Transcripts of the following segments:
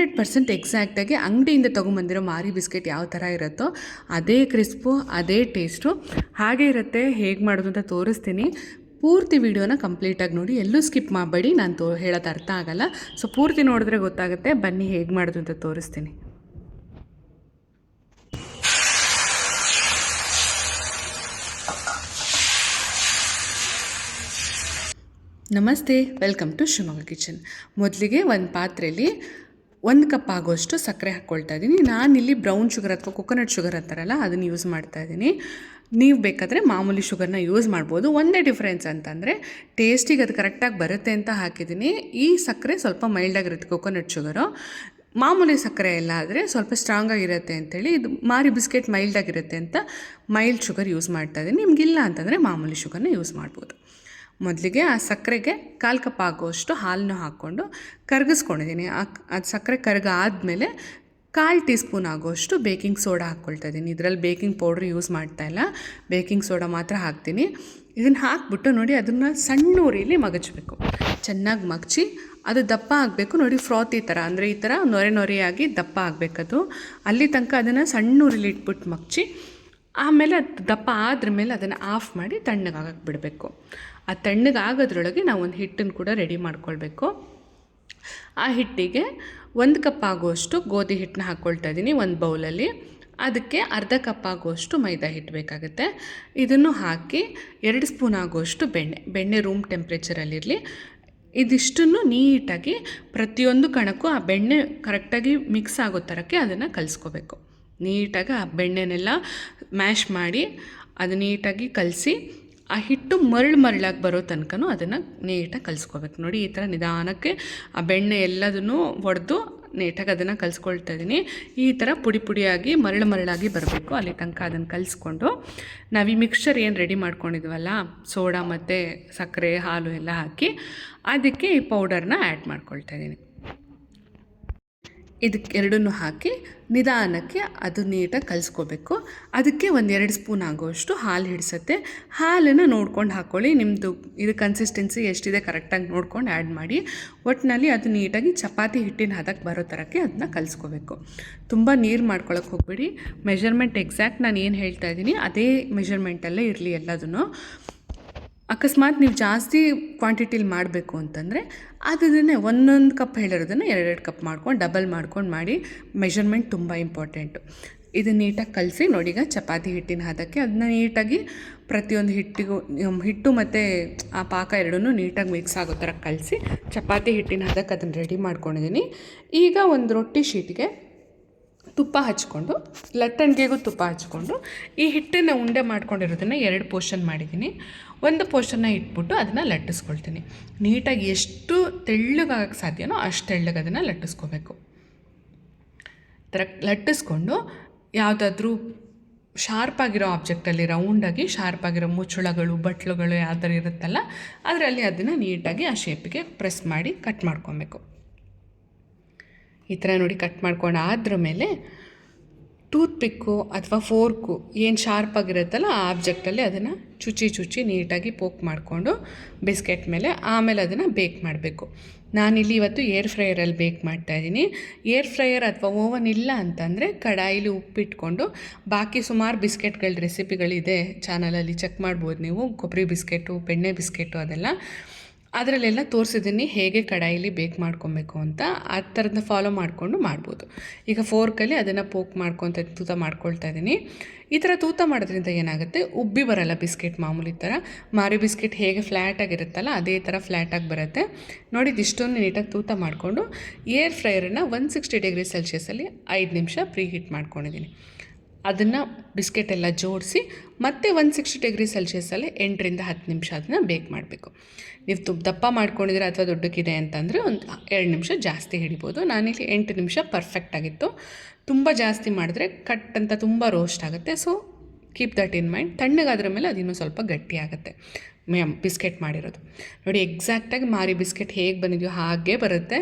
Hundred percent ಎಕ್ಸಾಕ್ಟಾಗಿ ಅಂಗಡಿಯಿಂದ ತೊಗೊಂಬಂದಿರೋ ಮಾರಿ biscuit ಯಾವ ಥರ ಇರುತ್ತೋ ಅದೇ ಕ್ರಿಸ್ಪು, ಅದೇ ಟೇಸ್ಟು. ಹಾಗೆ ಇರುತ್ತೆ, ಹೇಗೆ ಮಾಡೋದು ಅಂತ ತೋರಿಸ್ತೀನಿ. ಪೂರ್ತಿ ವಿಡಿಯೋನ ಕಂಪ್ಲೀಟಾಗಿ ನೋಡಿ, ಎಲ್ಲೂ ಸ್ಕಿಪ್ ಮಾಡಬೇಡಿ, ನಾನು ತೋ, ಹೇಳೋದು ಅರ್ಥ ಆಗಲ್ಲ. ಸೊ, ಪೂರ್ತಿ ನೋಡಿದ್ರೆ ಗೊತ್ತಾಗುತ್ತೆ, ಬನ್ನಿ ಹೇಗೆ ಮಾಡೋದು ಅಂತ ತೋರಿಸ್ತೀನಿ. ನಮಸ್ತೆ, ವೆಲ್ಕಮ್ ಟು ಶಿವಮೊಗ್ಗ ಕಿಚನ್. ಮೊದಲಿಗೆ ಒಂದು ಪಾತ್ರೆಯಲ್ಲಿ ಒಂದು ಕಪ್ ಆಗೋಷ್ಟು ಸಕ್ಕರೆ ಹಾಕ್ಕೊಳ್ತಾ ಇದ್ದೀನಿ ಇಲ್ಲಿ ಬ್ರೌನ್ ಶುಗರ್ ಅಥವಾ ಕೊಕೊನಟ್ ಶುಗರ್ ಅಂತಾರಲ್ಲ, ಅದನ್ನು ಯೂಸ್ ಮಾಡ್ತಾ ಇದ್ದೀನಿ ನೀವು ಬೇಕಾದರೆ ಮಾಮೂಲಿ ಶುಗರ್ನ ಯೂಸ್ ಮಾಡ್ಬೋದು. ಒಂದೇ ಡಿಫ್ರೆನ್ಸ್ ಅಂತಂದರೆ ಟೇಸ್ಟಿಗೆ ಅದು ಕರೆಕ್ಟಾಗಿ ಬರುತ್ತೆ ಅಂತ ಹಾಕಿದ್ದೀನಿ ಈ ಸಕ್ಕರೆ ಸ್ವಲ್ಪ ಮೈಲ್ಡಾಗಿರುತ್ತೆ ಕೊಕೊನಟ್ ಶುಗರು ಮಾಮೂಲಿ ಸಕ್ಕರೆ ಎಲ್ಲ ಆದರೆ ಸ್ವಲ್ಪ ಸ್ಟ್ರಾಂಗಾಗಿರುತ್ತೆ ಅಂತೇಳಿ, ಇದು ಮಾರಿ ಬಿಸ್ಕೆಟ್ ಮೈಲ್ಡಾಗಿರುತ್ತೆ ಅಂತ ಮೈಲ್ಡ್ ಶುಗರ್ ಯೂಸ್ ಮಾಡ್ತಾ ಇದ್ದೀನಿ ನಿಮಗಿಲ್ಲ ಅಂತಂದರೆ ಮಾಮೂಲಿ ಶುಗರ್ನ ಯೂಸ್ ಮಾಡ್ಬೋದು. ಮೊದಲಿಗೆ ಆ ಸಕ್ಕರೆಗೆ ಕಾಲು ಕಪ್ ಆಗುವಷ್ಟು ಹಾಲನ್ನು ಹಾಕ್ಕೊಂಡು ಕರಗಿಸ್ಕೊಂಡಿದ್ದೀನಿ. ಅದು ಸಕ್ಕರೆ ಕರಗ ಆದಮೇಲೆ ಕಾಲು ಟೀ ಸ್ಪೂನ್ ಆಗುವಷ್ಟು ಬೇಕಿಂಗ್ ಸೋಡಾ ಹಾಕ್ಕೊಳ್ತಾ ಇದ್ದೀನಿ. ಇದರಲ್ಲಿ ಬೇಕಿಂಗ್ ಪೌಡ್ರ್ ಯೂಸ್ ಮಾಡ್ತಾ ಇಲ್ಲ. ಬೇಕಿಂಗ್ ಸೋಡಾ ಮಾತ್ರ ಹಾಕ್ತೀನಿ. ಇದನ್ನು ಹಾಕ್ಬಿಟ್ಟು ನೋಡಿ ಅದನ್ನು ಸಣ್ಣ ಉರಿಲಿ ಮಗಚಬೇಕು ಚೆನ್ನಾಗಿ ಮಗಚಿ ಅದು ದಪ್ಪ ಆಗಬೇಕು. ನೋಡಿ ಫ್ರಾತ್ ಈ ಥರ ಅಂದರೆ ಈ ಥರ ನೊರೆ ನೊರೆಯಾಗಿ ದಪ್ಪ ಆಗಬೇಕದು. ಅಲ್ಲಿ ತನಕ ಅದನ್ನು ಸಣ್ಣ ಉರಿಲಿ ಇಟ್ಬಿಟ್ಟು ಮಗಚಿ ಆಮೇಲೆ ಅದು ದಪ್ಪ ಆದ್ರ ಮೇಲೆ ಅದನ್ನು ಆಫ್ ಮಾಡಿ ತಣ್ಣಗಾಗಕ್ಕೆ ಬಿಡಬೇಕು. ಆ ತಣ್ಣಗಾಗೋದ್ರೊಳಗೆ ನಾವು ಒಂದು ಹಿಟ್ಟನ್ನು ಕೂಡ ರೆಡಿ ಮಾಡ್ಕೊಳ್ಬೇಕು. ಆ ಹಿಟ್ಟಿಗೆ ಒಂದು ಕಪ್ ಆಗುವಷ್ಟು ಗೋಧಿ ಹಿಟ್ಟನ್ನ ಹಾಕ್ಕೊಳ್ತಾ ಇದ್ದೀನಿ ಒಂದು ಬೌಲಲ್ಲಿ. ಅದಕ್ಕೆ ಅರ್ಧ ಕಪ್ ಆಗುವಷ್ಟು ಮೈದಾ ಹಿಟ್ಟು ಬೇಕಾಗುತ್ತೆ. ಇದನ್ನು ಹಾಕಿ ಎರಡು ಸ್ಪೂನ್ ಆಗುವಷ್ಟು ಬೆಣ್ಣೆ ಬೆಣ್ಣೆ ರೂಮ್ ಟೆಂಪ್ರೇಚರಲ್ಲಿರಲಿ ಇದಿಷ್ಟನ್ನು ನೀಟಾಗಿ ಪ್ರತಿಯೊಂದು ಕಣಕ್ಕೂ ಆ ಬೆಣ್ಣೆ ಕರೆಕ್ಟಾಗಿ ಮಿಕ್ಸ್ ಆಗೋ ಥರಕ್ಕೆ ಅದನ್ನು ಕಲಿಸ್ಕೋಬೇಕು. ನೀಟಾಗಿ ಆ ಬೆಣ್ಣೆನೆಲ್ಲ ಮ್ಯಾಶ್ ಮಾಡಿ ಅದು ನೀಟಾಗಿ ಕಲಸಿ ಆ ಹಿಟ್ಟು ಮರಳು ಮರಳಾಗಿ ಬರೋ ತನಕನೂ ಅದನ್ನು ನೀಟಾಗಿ ಕಲಿಸ್ಕೋಬೇಕು. ನೋಡಿ, ಈ ಥರ ನಿಧಾನಕ್ಕೆ ಆ ಬೆಣ್ಣೆ ಎಲ್ಲದನ್ನು ಒಡೆದು ನೀಟಾಗಿ ಅದನ್ನು ಕಲಿಸ್ಕೊಳ್ತಾ ಇದ್ದೀನಿ ಈ ಥರ ಪುಡಿ ಪುಡಿಯಾಗಿ ಮರಳು ಮರಳಾಗಿ ಬರಬೇಕು. ಅಲ್ಲಿ ತನಕ ಅದನ್ನು ಕಲಿಸ್ಕೊಂಡು ನಾವು ಈ ಮಿಕ್ಸ್ಚರ್ ಏನು ರೆಡಿ ಮಾಡ್ಕೊಂಡಿದ್ವಲ್ಲ, ಸೋಡಾ ಮತ್ತು ಸಕ್ಕರೆ, ಹಾಲು ಎಲ್ಲ ಹಾಕಿ ಅದಕ್ಕೆ ಈ ಪೌಡರ್ನ ಆ್ಯಡ್ ಮಾಡ್ಕೊಳ್ತಾ ಇದ್ದೀನಿ ಇದಕ್ಕೆ ಎರಡನ್ನೂ ಹಾಕಿ ನಿಧಾನಕ್ಕೆ ಅದು ನೀಟಾಗಿ ಕಲಿಸ್ಕೋಬೇಕು. ಅದಕ್ಕೆ ಒಂದು ಎರಡು ಸ್ಪೂನ್ ಆಗೋಷ್ಟು ಹಾಲು ಹಿಡಿಸುತ್ತೆ. ಹಾಲನ್ನು ನೋಡ್ಕೊಂಡು ಹಾಕ್ಕೊಳ್ಳಿ ನಿಮ್ಮದು ಇದು ಕನ್ಸಿಸ್ಟೆನ್ಸಿ ಎಷ್ಟಿದೆ ಕರೆಕ್ಟಾಗಿ ನೋಡ್ಕೊಂಡು ಆ್ಯಡ್ ಮಾಡಿ. ಒಟ್ಟಿನಲ್ಲಿ ಅದು ನೀಟಾಗಿ ಚಪಾತಿ ಹಿಟ್ಟಿನ ಹದಕ್ಕೆ ಬರೋ ಥರಕ್ಕೆ ಅದನ್ನ ಕಲಿಸ್ಕೋಬೇಕು. ತುಂಬ ನೀರು ಮಾಡ್ಕೊಳಕ್ಕೆ ಹೋಗ್ಬೇಡಿ. ಮೆಷರ್ಮೆಂಟ್ ಎಕ್ಸಾಕ್ಟ್ ನಾನು ಏನು ಹೇಳ್ತಾ ಇದ್ದೀನಿ, ಅದೇ ಮೆಷರ್ಮೆಂಟಲ್ಲೇ ಇರಲಿ ಎಲ್ಲದನ್ನು ಅಕಸ್ಮಾತ್ ನೀವು ಜಾಸ್ತಿ ಕ್ವಾಂಟಿಟಿಲಿ ಮಾಡಬೇಕು ಅಂತಂದರೆ ಅದನ್ನೇ ಒಂದೊಂದು ಕಪ್ ಹೇಳಿರೋದನ್ನು ಎರಡೆರಡು ಕಪ್ ಮಾಡ್ಕೊಂಡು ಡಬಲ್ ಮಾಡ್ಕೊಂಡು ಮಾಡಿ ಮೆಷರ್ಮೆಂಟ್ ತುಂಬ ಇಂಪಾರ್ಟೆಂಟು ಇದನ್ನು ನೀಟಾಗಿ ಕಲಸಿ ಈಗ ಚಪಾತಿ ಹಿಟ್ಟಿನ ಹದಕ್ಕೆ ಅದನ್ನ ನೀಟಾಗಿ ಪ್ರತಿಯೊಂದು ಹಿಟ್ಟಿಗೂ ಹಿಟ್ಟು ಮತ್ತು ಆ ಪಾಕ ಎರಡೂ ನೀಟಾಗಿ ಮಿಕ್ಸ್ ಆಗೋ ಥರ ಕಲಸಿ ಚಪಾತಿ ಹಿಟ್ಟಿನ ಹದಕ್ಕೆ ಅದನ್ನು ರೆಡಿ ಮಾಡ್ಕೊಂಡಿದ್ದೀನಿ ಈಗ ಒಂದು ರೊಟ್ಟಿ ಶೀಟ್ಗೆ ತುಪ್ಪ ಹಚ್ಕೊಂಡು, ಲಟ್ಟಣಿಗೆಗೂ ತುಪ್ಪ ಹಚ್ಕೊಂಡು, ಈ ಹಿಟ್ಟನ್ನು ಉಂಡೆ ಮಾಡ್ಕೊಂಡಿರೋದನ್ನು ಎರಡು ಪೋರ್ಷನ್ ಮಾಡಿದ್ದೀನಿ. ಒಂದು ಪೋರ್ಷನ್ನ ಇಟ್ಬಿಟ್ಟು ಅದನ್ನು ಲಟ್ಟಿಸ್ಕೊಳ್ತೀನಿ. ನೀಟಾಗಿ ಎಷ್ಟು ತೆಳ್ಳಗಾಗಕ್ಕೆ ಸಾಧ್ಯನೋ ಅಷ್ಟು ತೆಳ್ಳಗೆ ಅದನ್ನು ಲಟ್ಟಿಸ್ಕೋಬೇಕು. ಥರ ಲಟ್ಟಿಸ್ಕೊಂಡು, ಯಾವುದಾದ್ರೂ ಶಾರ್ಪಾಗಿರೋ ಆಬ್ಜೆಕ್ಟಲ್ಲಿ ರೌಂಡಾಗಿ ಶಾರ್ಪಾಗಿರೋ ಮುಚ್ಚುಳಗಳು, ಬಟ್ಲುಗಳು ಯಾವ ಥರ ಇರುತ್ತಲ್ಲ, ಅದರಲ್ಲಿ ಅದನ್ನು ನೀಟಾಗಿ ಆ ಶೇಪಿಗೆ ಪ್ರೆಸ್ ಮಾಡಿ ಕಟ್ ಮಾಡ್ಕೊಬೇಕು. ಈ ಥರ ನೋಡಿ ಕಟ್ ಮಾಡ್ಕೊಂಡು ಆದ್ರ ಮೇಲೆ ಟೂತ್ ಪಿಕ್ಕು ಅಥವಾ ಫೋರ್ಕು ಏನು ಶಾರ್ಪಾಗಿರುತ್ತಲ್ಲ ಆ ಆಬ್ಜೆಕ್ಟಲ್ಲಿ ಅದನ್ನು ಚುಚ್ಚಿ ಚುಚ್ಚಿ ನೀಟಾಗಿ ಪೋಕ್ ಮಾಡಿಕೊಂಡು ಬಿಸ್ಕೆಟ್ ಮೇಲೆ ಆಮೇಲೆ ಅದನ್ನು ಬೇಕ್ ಮಾಡಬೇಕು. ನಾನಿಲ್ಲಿ ಇವತ್ತು ಏರ್ ಫ್ರೈಯರಲ್ಲಿ ಬೇಕ್ ಮಾಡ್ತಾಯಿದ್ದೀನಿ ಏರ್ ಫ್ರೈಯರ್ ಅಥವಾ ಓವನ್ ಇಲ್ಲ ಅಂತಂದರೆ ಕಡಾಯಿಲಿ ಉಪ್ಪಿಟ್ಕೊಂಡು ಬಾಕಿ ಸುಮಾರು ಬಿಸ್ಕೆಟ್ಗಳ ರೆಸಿಪಿಗಳಿದೆ ಚಾನಲಲ್ಲಿ ಚೆಕ್ ಮಾಡ್ಬೋದು ನೀವು. ಕೊಬ್ಬರಿ ಬಿಸ್ಕೆಟು ಬೆಣ್ಣೆ ಬಿಸ್ಕೆಟು ಅದೆಲ್ಲ. ಅದರಲ್ಲೆಲ್ಲ ತೋರಿಸಿದ್ದೀನಿ ಹೇಗೆ ಕಡಾಯಿಲಿ ಬೇಕ್ ಮಾಡ್ಕೊಬೇಕು ಅಂತ ಆ ಥರದನ್ನ ಫಾಲೋ ಮಾಡಿಕೊಂಡು ಮಾಡ್ಬೋದು. ಈಗ ಫೋರ್ಕಲ್ಲಿ ಅದನ್ನು ಪೋಕ್ ಮಾಡ್ಕೊತ ತೂತ ಮಾಡ್ಕೊಳ್ತಾ ಇದ್ದೀನಿ ಈ ಥರ ತೂತ ಮಾಡೋದ್ರಿಂದ ಏನಾಗುತ್ತೆ, ಉಬ್ಬಿ ಬರಲ್ಲ ಬಿಸ್ಕೆಟ್ ಮಾಮೂಲಿ ಥರ. ಮಾರಿ ಬಿಸ್ಕೆಟ್ ಹೇಗೆ ಫ್ಲ್ಯಾಟಾಗಿರುತ್ತಲ್ಲ ಅದೇ ಥರ ಫ್ಲ್ಯಾಟಾಗಿ ಬರುತ್ತೆ. ನೋಡಿ ಇಷ್ಟೊಂದು ನೀಟಾಗಿ ತೂತ ಮಾಡಿಕೊಂಡು ಏರ್ ಫ್ರೈಯರನ್ನು ಒನ್ ಸಿಕ್ಸ್ಟಿ ಡಿಗ್ರಿ ಸೆಲ್ಸಿಯಸಲ್ಲಿ ಐದು ನಿಮಿಷ ಪ್ರೀ ಹೀಟ್ ಮಾಡ್ಕೊಂಡಿದ್ದೀನಿ ಅದನ್ನು ಬಿಸ್ಕೆಟ್ ಎಲ್ಲ ಜೋಡಿಸಿ ಮತ್ತೆ ಒನ್ ಸಿಕ್ಸ್ಟಿ ಡಿಗ್ರಿ ಸೆಲ್ಸಿಯಸಲ್ಲಿ ಎಂಟರಿಂದ ಹತ್ತು ನಿಮಿಷ ಅದನ್ನ ಬೇಕ್ ಮಾಡಬೇಕು. ನೀವು ತುಪ್ಪ ದಪ್ಪ ಮಾಡ್ಕೊಂಡಿದ್ರೆ ಅಥವಾ ದೊಡ್ಡಕ್ಕಿದೆ ಅಂತಂದರೆ ಒಂದು ಎರಡು ನಿಮಿಷ ಜಾಸ್ತಿ ಹಿಡಿಬೋದು. ನಾನಿಲ್ಲಿ ಎಂಟು ನಿಮಿಷ ಪರ್ಫೆಕ್ಟ್ ಆಗಿತ್ತು. ತುಂಬ ಜಾಸ್ತಿ ಮಾಡಿದ್ರೆ ಕಟ್ ಅಂತ ತುಂಬ ರೋಸ್ಟ್ ಆಗುತ್ತೆ. So keep that in mind ತಣ್ಣಗಾದ್ರ ಮೇಲೆ ಅದಿನ್ನೂ ಸ್ವಲ್ಪ ಗಟ್ಟಿ ಆಗುತ್ತೆ. ಬಿಸ್ಕೆಟ್ ಮಾಡಿರೋದು. ನೋಡಿ ಎಕ್ಸಾಕ್ಟಾಗಿ ಮಾರಿ ಬಿಸ್ಕೆಟ್ ಹೇಗೆ ಬಂದಿದೆಯೋ ಹಾಗೆ ಬರುತ್ತೆ.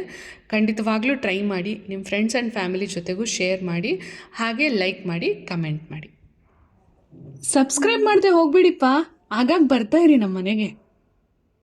ಖಂಡಿತವಾಗ್ಲೂ ಟ್ರೈ ಮಾಡಿ ನಿಮ್ಮ ಫ್ರೆಂಡ್ಸ್ ಆ್ಯಂಡ್ ಫ್ಯಾಮಿಲಿ ಜೊತೆಗೂ ಶೇರ್ ಮಾಡಿ, ಹಾಗೆ ಲೈಕ್ ಮಾಡಿ ಕಮೆಂಟ್ ಮಾಡಿ. ಸಬ್ಸ್ಕ್ರೈಬ್ ಮಾಡದೆ ಹೋಗ್ಬಿಡಿಪ್ಪ. ಆಗಾಗ ಬರ್ತಾ ಇರಿ ನಮ್ಮ ಮನೆಗೆ.